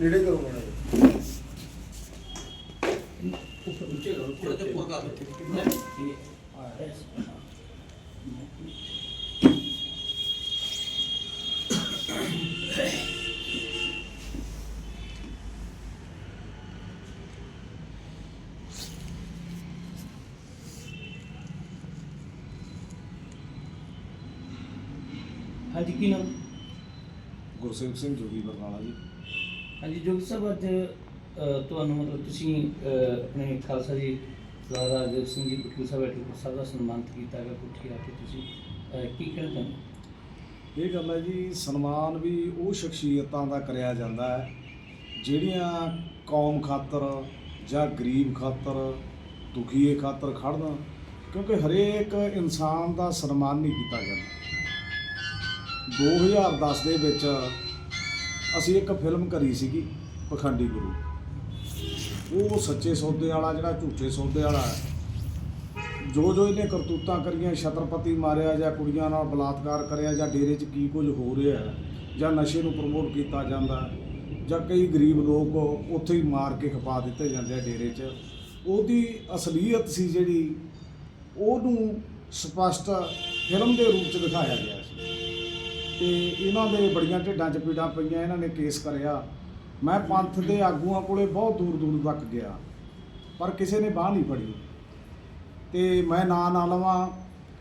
ਨੇੜੇ ਕਰੋ ਮਾੜਾ ਜਿਹਾ। ਹਾਂਜੀ ਕੀ ਨਾਮ ਗੁਰਸੇਵਕ ਸਿੰਘ ਜੋਗੀ ਬਰਨਾਲਾ ਜੀ ਹਾਂਜੀ ਜੋਗੀ ਸਾਹਿਬ ਅੱਜ ਅ, ਤੁਹਾਨੂੰ ਮਤਲਬ ਤੁਸੀਂ ਅ, ਆਪਣੇ ਖਾਲਸਾ ਜੀ ਸਰਦਾਰ ਰਾਜਦੇਵ ਸਿੰਘ ਜੀ ਪਟੂ ਸਾਹਿਬ ਬੈਠੇ ਸਾਹਿਬ ਦਾ ਸਨਮਾਨਿਤ ਕੀਤਾ ਗਿਆ ਕੁੱਠੀ ਆ ਕੇ ਤੁਸੀਂ ਅ, ਕੀ ਕਹਿਣਾ ਚਾਹੁੰਦੇ ਹੋ? ਇਹ ਗੱਲ ਹੈ ਜੀ ਸਨਮਾਨ ਵੀ ਉਹ ਸ਼ਖਸੀਅਤਾਂ ਦਾ ਕਰਿਆ ਜਾਂਦਾ ਹੈ ਜਿਹੜੀਆਂ ਕੌਮ ਖਾਤਰ ਜਾਂ ਗਰੀਬ ਖਾਤਰ ਦੁਖੀਏ ਖਾਤਰ ਖੜਨ ਕਿਉਂਕਿ ਹਰੇਕ ਇਨਸਾਨ ਦਾ ਸਨਮਾਨ ਨਹੀਂ ਕੀਤਾ ਜਾਂਦਾ 2010 ਦੇ ਵਿੱਚ ਅਸੀਂ ਇੱਕ ਫਿਲਮ ਕਰੀ ਸੀਗੀ, ਪਖੰਡੀ ਗੁਰੂ। ਉਹ ਸੱਚੇ ਸੌਦੇ ਵਾਲਾ ਜਿਹੜਾ ਝੂਠੇ ਸੌਦੇ ਵਾਲਾ ਜੋ ਜੋ ਇਹਨੇ ਕਰਤੂਤਾਂ ਕਰੀਆਂ, ਛਤਰਪਤੀ ਮਾਰਿਆ ਜਾਂ ਕੁੜੀਆਂ ਨਾਲ ਬਲਾਤਕਾਰ ਕਰਿਆ ਜਾਂ ਡੇਰੇ 'ਚ ਕੀ ਕੁਝ ਹੋ ਰਿਹਾ ਜਾਂ ਨਸ਼ੇ ਨੂੰ ਪ੍ਰਮੋਟ ਕੀਤਾ ਜਾਂਦਾ ਜਾਂ ਕਈ ਗਰੀਬ ਲੋਕ ਉੱਥੇ ਹੀ ਮਾਰ ਕੇ ਖਪਾ ਦਿੱਤੇ ਜਾਂਦੇ ਆ ਡੇਰੇ 'ਚ। ਉਹਦੀ ਅਸਲੀਅਤ ਸੀ ਜਿਹੜੀ, ਉਹਨੂੰ ਸਪਸ਼ਟ ਫਿਲਮ ਦੇ ਰੂਪ 'ਚ ਦਿਖਾਇਆ ਗਿਆ ਤੇ ਇਹਨਾਂ ਦੇ ਬੜੀਆਂ ਢਿੱਡਾਂ 'ਚ ਪੀੜਾਂ ਪਈਆਂ, ਇਹਨਾਂ ਨੇ ਕੇਸ ਕਰਿਆ। ਮੈਂ ਪੰਥ ਦੇ ਆਗੂਆਂ ਕੋਲੇ ਬਹੁਤ ਦੂਰ ਦੂਰ ਤੱਕ ਗਿਆ, ਪਰ ਕਿਸੇ ਨੇ ਬਾਹ ਨਹੀਂ ਫੜੀ। ਤੇ ਮੈਂ ਨਾਂ ਨਾ ਲਵਾਂ,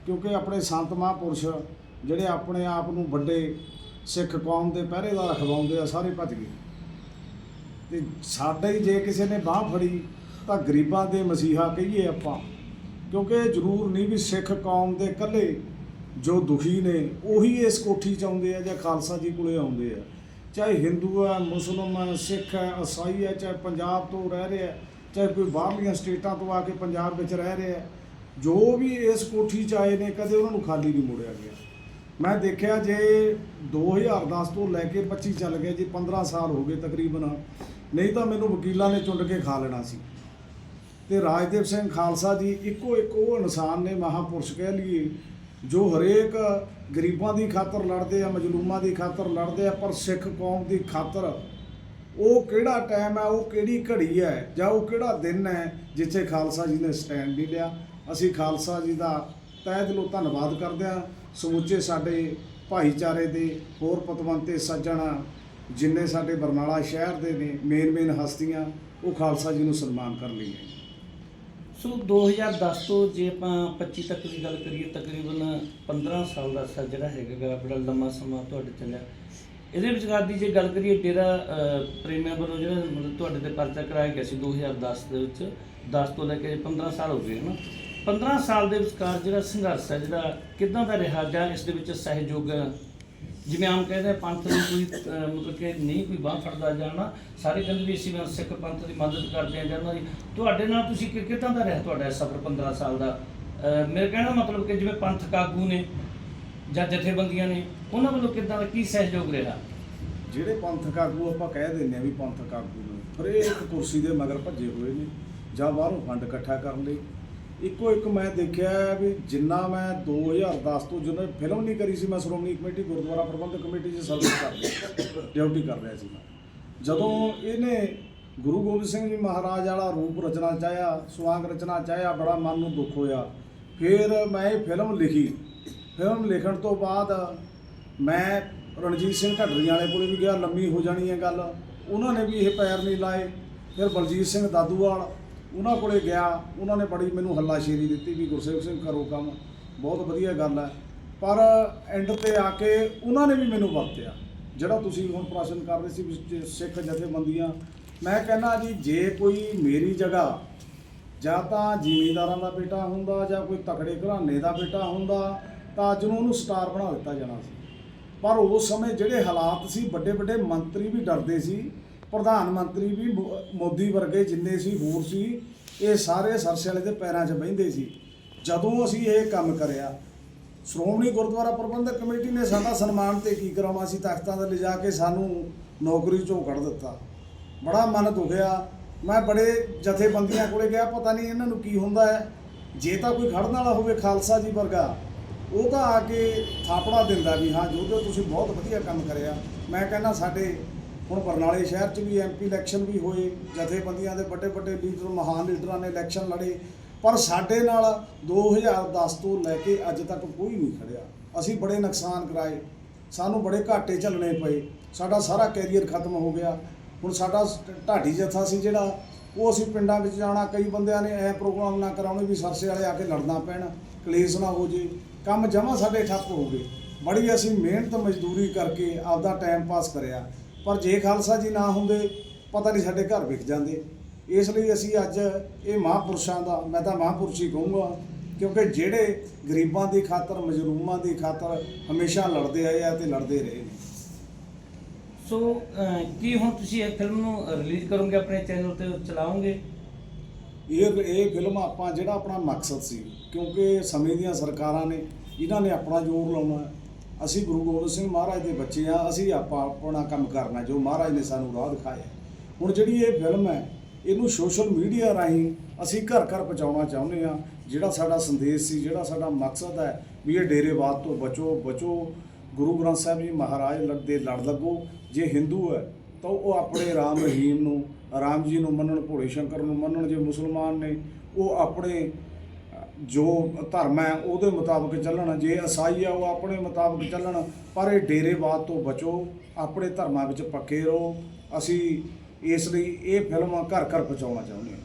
ਕਿਉਂਕਿ ਆਪਣੇ ਸੰਤ ਮਹਾਂਪੁਰਸ਼ ਜਿਹੜੇ ਆਪਣੇ ਆਪ ਨੂੰ ਵੱਡੇ ਸਿੱਖ ਕੌਮ ਦੇ ਪਹਿਰੇਦਾਰ ਖਵਾਉਂਦੇ ਆ, ਸਾਰੇ ਭੱਜ ਗਏ। ਤੇ ਸਾਡੇ ਹੀ ਜੇ ਕਿਸੇ ਨੇ ਬਾਹ ਫੜੀ, ਤਾਂ ਗਰੀਬਾਂ ਦੇ ਮਸੀਹਾ ਕਹੀਏ ਆਪਾਂ, ਕਿਉਂਕਿ ਇਹ ਜ਼ਰੂਰ ਨਹੀਂ ਵੀ ਸਿੱਖ ਕੌਮ ਦੇ ਇਕੱਲੇ ਜੋ ਦੁਖੀ ਨੇ, ਉਹੀ ਇਸ ਕੋਠੀ ਚ ਆਉਂਦੇ ਆ ਜਾਂ ਖਾਲਸਾ ਜੀ ਕੋਲੇ ਆਉਂਦੇ ਆ। ਚਾਹੇ ਹਿੰਦੂ ਹੈ ਮੁਸਲਮਾਨ ਹੈ ਸਿੱਖ ਹੈ ਈਸਾਈ ਹੈ ਚਾਹੇ ਪੰਜਾਬ ਤੋਂ ਰਹਿ ਰਿਹਾ, ਚਾਹੇ ਕੋਈ ਬਾਹਰਲੀਆਂ ਸਟੇਟਾਂ ਤੋਂ ਆ ਕੇ ਪੰਜਾਬ ਵਿੱਚ ਰਹਿ ਰਿਹਾ, ਜੋ ਵੀ ਇਸ ਕੋਠੀ ਚ ਆਏ ਨੇ, ਕਦੇ ਉਹਨਾਂ ਨੂੰ ਖਾਲੀ ਨਹੀਂ ਮੋੜਿਆ ਗਿਆ। ਮੈਂ ਦੇਖਿਆ ਜੇ 2010 ਤੋਂ ਲੈ ਕੇ 25 ਚੱਲ ਗਏ ਜੀ 15 ਸਾਲ ਹੋ ਗਏ ਤਕਰੀਬਨ, ਨਹੀਂ ਤਾਂ ਮੈਨੂੰ ਵਕੀਲਾਂ ਨੇ ਚੁੰਡ ਕੇ ਖਾ ਲੈਣਾ ਸੀ। ਤੇ ਰਾਜਦੇਵ ਸਿੰਘ ਖਾਲਸਾ ਜੀ ਇੱਕੋ ਇੱਕ ਉਹ ਇਨਸਾਨ ਨੇ ਮਹਾਪੁਰਸ਼ ਕਹਿ ਲਈਏ ਜੋ ਹਰੇਕ ਗਰੀਬਾਂ ਦੀ ਖਾਤਰ ਲੜਦੇ ਆ, ਮਜਲੂਮਾਂ ਦੀ ਖਾਤਰ ਲੜਦੇ ਆ, ਪਰ ਸਿੱਖ ਕੌਮ ਦੀ ਖਾਤਰ ਉਹ ਕਿਹੜਾ ਟਾਈਮ ਹੈ, ਉਹ ਕਿਹੜੀ ਘੜੀ ਹੈ ਜਾਂ ਉਹ ਕਿਹੜਾ ਦਿਨ ਹੈ ਜਿੱਥੇ ਖਾਲਸਾ ਜੀ ਨੇ ਸਟੈਂਡ ਨਹੀਂ ਲਿਆ। ਅਸੀਂ ਖਾਲਸਾ ਜੀ ਦਾ ਤਹਿ ਦਿਲੋਂ ਧੰਨਵਾਦ ਕਰਦੇ ਹਾਂ। ਸਮੁੱਚੇ ਸਾਡੇ ਭਾਈਚਾਰੇ ਦੇ ਹੋਰ ਪਤਵੰਤੇ, ਸੱਜਣ ਜਿੰਨੇ ਸਾਡੇ ਬਰਨਾਲਾ ਸ਼ਹਿਰ ਦੇ ਨੇ ਮੇਨ ਮੇਨ ਹਸਤੀਆਂ, ਉਹ ਖਾਲਸਾ ਜੀ ਨੂੰ ਸਨਮਾਨ ਕਰ ਲਈ ਹੈ ਸੋ 2010 ਤੋਂ ਜੇ ਆਪਾਂ 25 ਤੱਕ ਦੀ ਗੱਲ ਕਰੀਏ ਤਕਰੀਬਨ 15 ਸਾਲ ਦਾ ਅਰਸਾ ਜਿਹੜਾ ਹੈਗਾ ਗਾ, ਬੜਾ ਲੰਮਾ ਸਮਾਂ ਤੁਹਾਡੇ ਚੱਲਿਆ। ਇਹਦੇ ਵਿਚਕਾਰ ਦੀ ਜੇ ਗੱਲ ਕਰੀਏ ਡੇਰਾ ਅ, ਪ੍ਰੇਮੀਆਂ ਵੱਲੋਂ ਜਿਹੜਾ ਮਤਲਬ ਤੁਹਾਡੇ ਤੇ ਪਰਚਾ ਕਰਾਇਆ ਗਿਆ ਸੀ 2010 ਦੇ ਵਿੱਚ 10 ਤੋਂ ਲੈ ਕੇ 15 ਸਾਲ ਹੋ ਗਏ ਹਨ? 15 ਸਾਲ ਦੇ ਵਿਚਕਾਰ ਜਿਹੜਾ ਸੰਘਰਸ਼ ਹੈ ਜਿਹੜਾ ਕਿੱਦਾਂ ਦਾ ਰਿਹਾ ਜਾਂ ਇਸ ਦੇ ਵਿੱਚ ਸਹਿਯੋਗ ਜਿਵੇਂ ਆਮ ਕਹਿੰਦੇ ਆ, ਪੰਥ ਨੂੰ ਕੋਈ ਅਹ, ਮਤਲਬ ਕਿ ਨਹੀਂ ਕੋਈ ਬਾਹ ਫੜਦਾ ਜਾਣਾ ਸਾਰੇ ਕਹਿੰਦੇ ਵੀ ਅਸੀਂ ਵੀ ਸਿੱਖ ਪੰਥ ਦੀ ਮਦਦ ਕਰਦੇ ਹਾਂ ਜਾਂ ਉਹਨਾਂ ਦੀ। ਤੁਹਾਡੇ ਨਾਲ ਤੁਸੀਂ ਕਿ ਕਿੱਦਾਂ ਦਾ ਰਿਹਾ ਤੁਹਾਡਾ ਸਫ਼ਰ 15 ਸਾਲ ਦਾ? ਅਹ, ਮੇਰੇ ਕਹਿਣ ਦਾ ਮਤਲਬ ਕਿ ਜਿਵੇਂ ਪੰਥਕ ਆਗੂ ਨੇ ਜਾਂ ਜਥੇਬੰਦੀਆਂ ਨੇ ਉਹਨਾਂ ਵੱਲੋਂ ਕਿੱਦਾਂ ਦਾ ਕੀ ਸਹਿਯੋਗ ਰਿਹਾ? ਜਿਹੜੇ ਪੰਥਕ ਆਗੂ ਆਪਾਂ ਕਹਿ ਦਿੰਦੇ ਆ ਵੀ ਪੰਥਕ ਆਗੂ ਨੇ ਹਰੇਕ ਕੁਰਸੀ ਦੇ ਮਗਰ ਭੱਜੇ ਹੋਏ ਨੇ ਜਾਂ ਬਾਹਰੋਂ ਫੰਡ ਇਕੱਠਾ ਕਰਨ ਲਈ ਇੱਕੋ ਇੱਕ ਮੈਂ ਦੇਖਿਆ ਵੀ ਜਿੰਨਾ ਮੈਂ 2010 ਤੋਂ ਜਦੋਂ ਫਿਲਮ ਨਹੀਂ ਕਰੀ ਸੀ, ਮੈਂ ਸ਼੍ਰੋਮਣੀ ਕਮੇਟੀ, ਗੁਰਦੁਆਰਾ ਪ੍ਰਬੰਧਕ ਕਮੇਟੀ 'ਚ ਸਰਵਿਸ ਕਰ ਰਿਹਾ ਡਿਊਟੀ ਕਰ ਰਿਹਾ ਸੀ ਮੈਂ। ਜਦੋਂ ਇਹਨੇ ਗੁਰੂ ਗੋਬਿੰਦ ਸਿੰਘ ਜੀ ਮਹਾਰਾਜ ਵਾਲਾ ਰੂਪ ਰਚਨਾ ਚਾਹਿਆ ਸਵਾਂਗ ਰਚਨਾ ਚਾਹਿਆ, ਬੜਾ ਮਨ ਨੂੰ ਦੁੱਖ ਹੋਇਆ। ਫਿਰ ਮੈਂ ਇਹ ਫਿਲਮ ਲਿਖੀ। ਫਿਲਮ ਲਿਖਣ ਤੋਂ ਬਾਅਦ ਮੈਂ ਰਣਜੀਤ ਸਿੰਘ ਢੱਡਰੀਆਂ ਵਾਲੇ ਕੋਲ ਵੀ ਗਿਆ, ਲੰਮੀ ਹੋ ਜਾਣੀ ਹੈ ਗੱਲ। ਉਹਨਾਂ ਨੇ ਵੀ ਇਹ ਪੈਰ ਨਹੀਂ ਲਾਏ। ਫਿਰ ਬਲਜੀਤ ਸਿੰਘ ਦਾਦੂਵਾਲ ਉਹਨਾਂ ਕੋਲੇ ਗਿਆ, ਉਹਨਾਂ ਨੇ ਬੜੀ ਮੈਨੂੰ ਹੱਲਾਸ਼ੇਰੀ ਦਿੱਤੀ ਵੀ ਗੁਰਸੇਵਕ ਸਿੰਘ ਕਰੋ ਕੰਮ, ਬਹੁਤ ਵਧੀਆ ਗੱਲ ਹੈ। ਪਰ ਐਂਡ ਤੇ ਆ ਕੇ ਉਹਨਾਂ ਨੇ ਵੀ ਮੈਨੂੰ ਵਰਤਿਆ। ਜਿਹੜਾ ਤੁਸੀਂ ਹੁਣ ਪ੍ਰਸ਼ਨ ਕਰ ਰਹੇ ਸੀ ਸਿੱਖ ਜਥੇਬੰਦੀਆਂ, ਮੈਂ ਕਹਿੰਦਾ ਜੀ, ਜੇ ਕੋਈ ਮੇਰੀ ਜਗ੍ਹਾ, ਜਾਂ ਤਾਂ ਜ਼ਿਮੀਂਦਾਰਾਂ ਦਾ ਬੇਟਾ ਹੁੰਦਾ, ਜਾਂ ਕੋਈ ਤਕੜੇ ਘਰਾਣੇ ਦਾ ਬੇਟਾ ਹੁੰਦਾ, ਤਾਂ ਅੱਜ ਨੂੰ ਉਹਨੂੰ ਸਟਾਰ ਬਣਾ ਦਿੱਤਾ ਜਾਣਾ ਸੀ। ਪਰ ਉਸ ਸਮੇਂ ਜਿਹੜੇ ਹਾਲਾਤ ਸੀ ਵੱਡੇ ਵੱਡੇ ਮੰਤਰੀ ਵੀ ਡਰਦੇ ਸੀ, ਪ੍ਰਧਾਨ ਮੰਤਰੀ ਵੀ ਮੋ- ਮੋਦੀ ਵਰਗੇ ਜਿੰਨੇ ਸੀ, ਹੋਰ ਸੀ ਇਹ ਸਾਰੇ ਸਰਸੇ ਵਾਲੇ ਦੇ ਪੈਰਾਂ 'ਚ ਬਹਿੰਦੇ ਸੀ। ਜਦੋਂ ਅਸੀਂ ਇਹ ਕੰਮ ਕਰਿਆ, ਸ਼੍ਰੋਮਣੀ ਗੁਰਦੁਆਰਾ ਪ੍ਰਬੰਧਕ ਕਮੇਟੀ ਨੇ ਸਾਡਾ ਸਨਮਾਨ ਤੇ ਕੀ ਕਰਾਉਣਾ ਸੀ, ਤਖਤਾਂ ਤੇ ਲਿਜਾ ਕੇ ਸਾਨੂੰ ਨੌਕਰੀ ਚੋਂ ਕੱਢ ਦਿੱਤਾ। ਬੜਾ ਮਨ ਦੁਖਿਆ। ਮੈਂ ਬੜੇ ਜਥੇਬੰਦੀਆਂ ਕੋਲੇ ਗਿਆ, ਪਤਾ ਨਹੀਂ ਇਹਨਾਂ ਨੂੰ ਕੀ ਹੁੰਦਾ ਹੈ। ਜੇ ਤਾਂ ਕੋਈ ਖੜਨ ਵਾਲਾ ਹੋਵੇ, ਖਾਲਸਾ ਜੀ ਵਰਗਾ, ਉਹ ਤਾਂ ਆ ਕੇ ਥਾਪੜਾ ਦਿੰਦਾ ਵੀ, ਹਾਂ ਜੋ ਜੋ ਤੁਸੀਂ ਬਹੁਤ ਵਧੀਆ ਕੰਮ ਕਰਿਆ। ਮੈਂ ਕਹਿੰਦਾ, ਸਾਡੇ ਹੁਣ ਬਰਨਾਲੇ ਸ਼ਹਿਰ 'ਚ ਵੀ ਐਮਪੀ ਇਲੈਕਸ਼ਨ ਵੀ ਹੋਏ, ਜਥੇਬੰਦੀਆਂ ਦੇ ਵੱਡੇ ਵੱਡੇ ਲੀਡਰ, ਮਹਾਨ ਲੀਡਰਾਂ ਨੇ ਇਲੈਕਸ਼ਨ ਲੜੇ, ਪਰ ਸਾਡੇ ਨਾਲ 2010 ਤੋਂ ਲੈ ਕੇ ਅੱਜ ਤੱਕ ਕੋਈ ਨਹੀਂ ਖੜਿਆ। ਅਸੀਂ ਬੜੇ ਨੁਕਸਾਨ ਕਰਾਏ, ਸਾਨੂੰ ਬੜੇ ਘਾਟੇ ਝੱਲਣੇ ਪਏ, ਸਾਡਾ ਸਾਰਾ ਕੈਰੀਅਰ ਖਤਮ ਹੋ ਗਿਆ। ਹੁਣ ਸਾਡਾ ਢਾਡੀ ਜਥਾ ਸੀ ਜਿਹੜਾ, ਉਹ ਅਸੀਂ ਪਿੰਡਾਂ ਵਿੱਚ ਜਾਣਾ, ਕਈ ਬੰਦਿਆਂ ਨੇ ਐ ਪ੍ਰੋਗਰਾਮ ਨਾ ਕਰਾਉਣੇ ਵੀ ਸਰਸੇ ਵਾਲੇ ਆ ਕੇ ਲੜਨਾ ਪੈਣ, ਕਲੇਸ਼ ਨਾ ਹੋ ਜੇ, ਕੰਮ ਜਮਾ ਸਾਡੇ ਠੱਪ ਹੋ ਗਏ। ਬੜੀ ਅਸੀਂ ਮਿਹਨਤ, ਮਜ਼ਦੂਰੀ ਕਰਕੇ ਆਪਦਾ ਟਾਈਮ ਪਾਸ ਕਰਿਆ। ਪਰ ਜੇ ਖਾਲਸਾ ਜੀ ਨਾ ਹੁੰਦੇ ਪਤਾ ਨਹੀਂ ਸਾਡੇ ਘਰ ਵਿਕ ਜਾਂਦੇ। ਇਸ ਲਈ ਅਸੀਂ ਅੱਜ ਇਹ ਮਹਾਂਪੁਰਸ਼ਾਂ ਦਾ ਮੈਂ ਤਾਂ ਮਹਾਂਪੁਰਸ਼ ਹੀ ਕਹੂੰਗਾ ਕਿਉਂਕਿ ਜਿਹੜੇ ਗਰੀਬਾਂ ਦੀ ਖਾਤਰ ਮਜਲੂਮਾਂ ਦੀ ਖਾਤਰ ਹਮੇਸ਼ਾ ਲੜਦੇ ਆਏ ਆ ਤੇ ਲੜਦੇ ਰਹੇ ਨੇ। ਸੋ ਕੀ ਹੁਣ ਤੁਸੀਂ ਇਹ ਫਿਲਮ ਨੂੰ ਰਿਲੀਜ਼ ਕਰੋਗੇ ਆਪਣੇ ਚੈਨਲ ਤੇ ਚਲਾਓਗੇ? ਇਹ ਇਹ ਫਿਲਮ ਆਪਾਂ ਜਿਹੜਾ ਆਪਣਾ ਮਕਸਦ ਸੀ ਕਿਉਂਕਿ ਸਮੇਂ ਦੀਆਂ ਸਰਕਾਰਾਂ ਨੇ ਇਹਨਾਂ ਨੇ ਆਪਣਾ ਜ਼ੋਰ ਲਾਉਣਾ। ਅਸੀਂ ਗੁਰੂ ਗੋਬਿੰਦ ਸਿੰਘ ਮਹਾਰਾਜ ਦੇ ਬੱਚੇ ਆ, ਅਸੀਂ ਆਪਾਂ ਆਪਣਾ ਕੰਮ ਕਰਨਾ ਜੋ ਮਹਾਰਾਜ ਨੇ ਸਾਨੂੰ ਰਾਹ ਦਿਖਾਇਆ ਹੁਣ ਜਿਹੜੀ ਇਹ ਫਿਲਮ ਹੈ, ਇਹਨੂੰ ਸੋਸ਼ਲ ਮੀਡੀਆ ਰਾਹੀਂ ਅਸੀਂ ਘਰ ਘਰ ਪਹੁੰਚਾਉਣਾ ਚਾਹੁੰਦੇ ਆ ਜਿਹੜਾ ਸਾਡਾ ਸੰਦੇਸ਼ ਸੀ, ਜਿਹੜਾ ਸਾਡਾ ਮਕਸਦ ਹੈ ਵੀ ਇਹ ਡੇਰੇਵਾਦ ਤੋਂ ਬਚੋ ਬਚੋ। ਗੁਰੂ ਗ੍ਰੰਥ ਸਾਹਿਬ ਜੀ ਮਹਾਰਾਜ ਲੜ ਦੇ ਲੜ ਲੱਗੋ। ਜੇ ਹਿੰਦੂ ਹੈ, ਤਾਂ ਉਹ ਆਪਣੇ ਰਾਮ ਰਹੀਮ ਨੂੰ, ਰਾਮ ਜੀ ਨੂੰ ਮੰਨਣ, ਭੋਲੇ ਸ਼ੰਕਰ ਨੂੰ ਮੰਨਣ, ਜੇ ਮੁਸਲਮਾਨ ਨੇ, ਉਹ ਆਪਣੇ ਜੋ ਧਰਮ ਹੈ ਉਹਦੇ ਮੁਤਾਬਕ ਚੱਲਣ, ਜੇ ਈਸਾਈ ਆ ਉਹ ਆਪਣੇ ਮੁਤਾਬਕ ਚੱਲਣ, ਪਰ ਇਹ ਡੇਰੇਵਾਦ ਤੋਂ ਬਚੋ, ਆਪਣੇ ਧਰਮਾਂ ਵਿੱਚ ਪੱਕੇ ਰਹੋ। ਅਸੀਂ ਇਸ ਲਈ ਇਹ ਫਿਲਮ ਘਰ ਘਰ ਪਹੁੰਚਾਉਣਾ ਚਾਹੁੰਦੇ ਹਾਂ।